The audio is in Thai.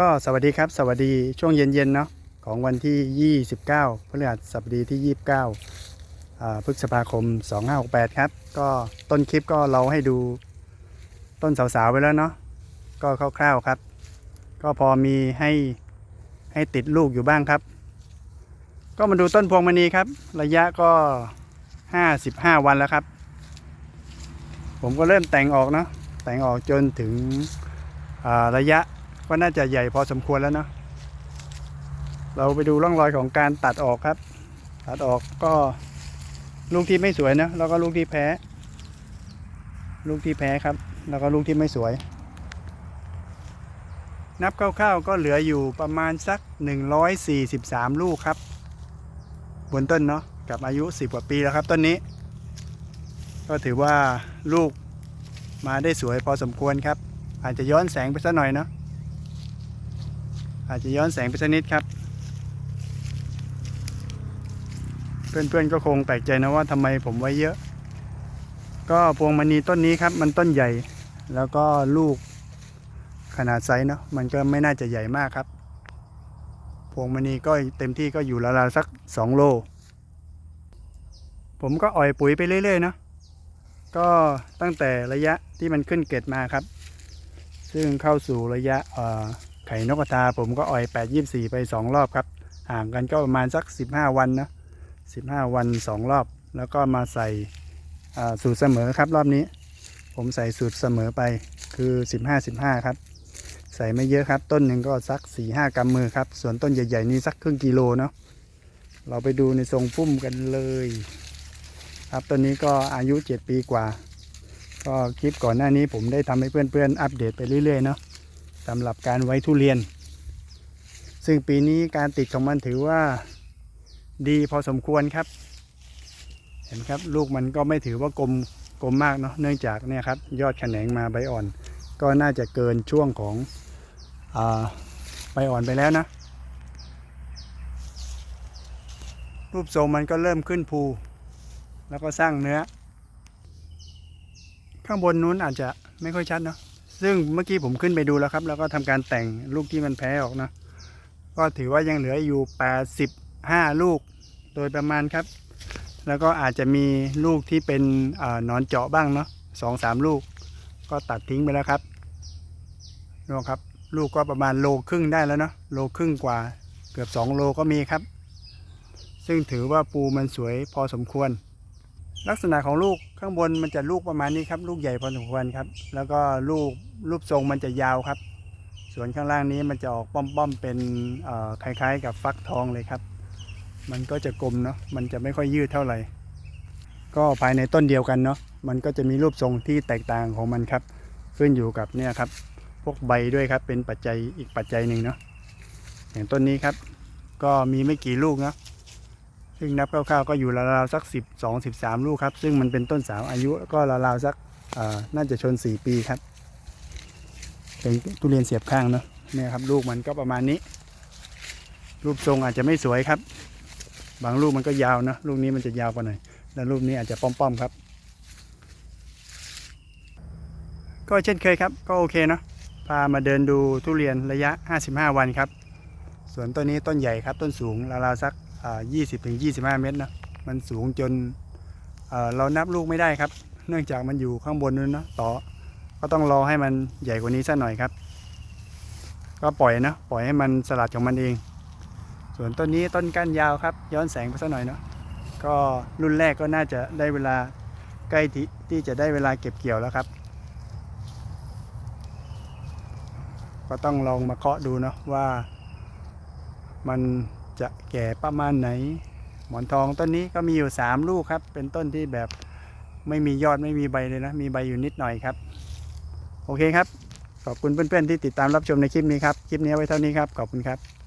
ก็สวัสดีครับ สวัสดีช่วงเย็นๆเนาะของวันที่ 29พฤหัสบดีที่ 29อ่าพฤษภาคม 2568 ครับ ก็ต้นคลิปก็เราให้ดูต้นสาวๆไว้แล้วเนาะก็คร่าวๆครับ ก็พอมีให้ให้ติดลูกอยู่บ้างครับ ก็มาดูต้นพวงมณีครับ ระยะก็ 55 วันแล้วครับ ผมก็เริ่มแต่งออกเนาะแต่งออกจนถึงระยะ ก็น่าจะใหญ่พอสมควรแล้วเนาะเราไปดูร่องรอยของการตัดออกครับ ตัดออกก็ลูกที่ไม่สวยนะแล้วก็ลูกที่แพ้ ลูกที่แพ้ครับ แล้วก็ลูกที่ไม่สวย นับคร่าวๆก็เหลืออยู่ประมาณสัก 143 ลูกครับ บนต้นเนาะกับอายุ 10 กว่าปีแล้วครับต้นนี้ ก็ถือว่าลูกมาได้สวยพอสมควรครับ อาจจะย้อนแสงไปสักหน่อยเนาะ อาจจะย้อนแสงไปสักนิดครับ เพื่อนๆก็คงแปลกใจนะว่าทำไมผมไว้เยอะ ก็พวงมณีต้นนี้ครับ มันต้นใหญ่ แล้วก็ลูกขนาดไซส์เนาะมันก็ไม่น่าจะใหญ่มากครับ พวงมณีก็เต็มที่ก็อยู่ราวๆสัก 2 โล ผมก็อ่อยปุ๋ยไปเรื่อยๆเนาะก็ตั้งแต่ระยะที่มันขึ้นเกล็ดมาครับ ซึ่งเข้าสู่ระยะ ไข่นกกระทาผมก็อ่อย8 24ไป2รอบครับ ห่างกันก็ประมาณสัก15วันนะ15วัน2รอบ แล้วก็มาใส่สูตรเสมอครับรอบนี้ ผมใส่สูตรเสมอไปคือ15 15ครับ ใส่ไม่เยอะครับ ต้นหนึ่งก็สัก4-5กำมือครับ ส่วนต้นใหญ่ๆนี้สักครึ่งกิโลเนาะเราไปดูในทรงพุ่มกันเลย ครับต้นนี้ก็อายุ7ปีกว่า ก็คลิปก่อนหน้านี้ผมได้ทำให้เพื่อนๆอัปเดตไปเรื่อยๆเนาะ สำหรับการไว้ทุเรียน ซึ่งปีนี้การติดของมันถือว่าดีพอสมควรครับ เห็นครับลูกมันก็ไม่ถือว่ากลมกลมมากเนาะเนื่องจากเนี่ยครับยอดแขนงมาใบอ่อน ก็น่าจะเกินช่วงของอใบอ่อนไปแล้วนะ รูปทรงมันก็เริ่มขึ้นภู แล้วก็สร้างเนื้อ ข้างบนนู้นอาจจะไม่ค่อยชัดเนาะ ซึ่งเมื่อกี้ผมขึ้นไปดูแล้วครับ แล้วก็ทำการแต่งลูกที่มันแพ้ออกนะ ก็ถือว่ายังเหลืออยู่ 85 ลูกโดยประมาณครับ แล้วก็อาจจะมีลูกที่เป็นอนอนเจาะบ้างเนาะสองสามลูก ก็ตัดทิ้งไปแล้วครับดูครับ ลูกก็ประมาณโลครึ่งได้แล้วเนาะโลครึ่งกว่าเกือบ 2 โลก็มีครับ ซึ่งถือว่าปูมันสวยพอสมควร ลักษณะของลูกข้างบนมันจะลูกประมาณนี้ครับ ลูกใหญ่พอสมควรครับ แล้วก็ลูกรูปทรงมันจะยาวครับ ส่วนข้างล่างนี้มันจะออกป้อมๆเป็นคล้ายๆ กับฟักทองเลยครับ มันก็จะกลมเนาะมันจะไม่ค่อยยืดเท่าไหร่ ก็ภายในต้นเดียวกันเนาะมันก็จะมีรูปทรงที่แตกต่างของมันครับ ขึ้นอยู่กับเนี่ยครับ พวกใบด้วยครับเป็นปัจจัยอีกปัจจัยหนึ่งเนาะอย่างต้นนี้ครับ ก็มีไม่กี่ลูกนะ ซึ่งนับคร่าวๆก็อยู่ราวๆสัก 12 13 ลูกครับ ซึ่งมันเป็นต้นสาวอายุก็ราวๆสักน่าจะชน 4 ปีครับ เป็นทุเรียนเสียบข้างเนาะเนี่ยครับลูกมันก็ประมาณนี้ รูปทรงอาจจะไม่สวยครับ บางลูกมันก็ยาวนะลูกนี้มันจะยาวกว่าหน่อยแล้วรูปนี้อาจจะป้อมๆครับ ก็เช่นเคยครับ ก็โอเคเนาะพามาเดินดูทุเรียนระยะ 55 วันครับ ส่วนต้นนี้ต้นใหญ่ครับ ต้นสูงราวๆสัก อ่า20ถึง25 เมตรนะมันสูงจนเเรานับลูกไม่ได้ครับ เนื่องจากมันอยู่ข้างบนนู้นนะต่อก็ต้องรอให้มันใหญ่กว่านี้สักหน่อยครับ ก็ปล่อยนะปล่อยให้มันสลัดของมันเอง ส่วนต้นนี้ต้นก้านยาวครับ ย้อนแสงไปสักหน่อยเนาะก็รุ่นแรกก็น่าจะได้เวลาใกล้ที่ที่จะได้เวลาเก็บเกี่ยวแล้วครับ ก็ต้องลองมาเคาะดูเนาะว่ามัน จะแก่ประมาณไหน หมอนทองต้นนี้ก็มีอยู่ 3 ลูกครับ เป็นต้นที่แบบไม่มียอดไม่มีใบเลยนะ มีใบอยู่นิดหน่อยครับ โอเคครับ ขอบคุณเพื่อนๆที่ติดตามรับชมในคลิปนี้ครับ คลิปนี้ไว้เท่านี้ครับ ขอบคุณครับ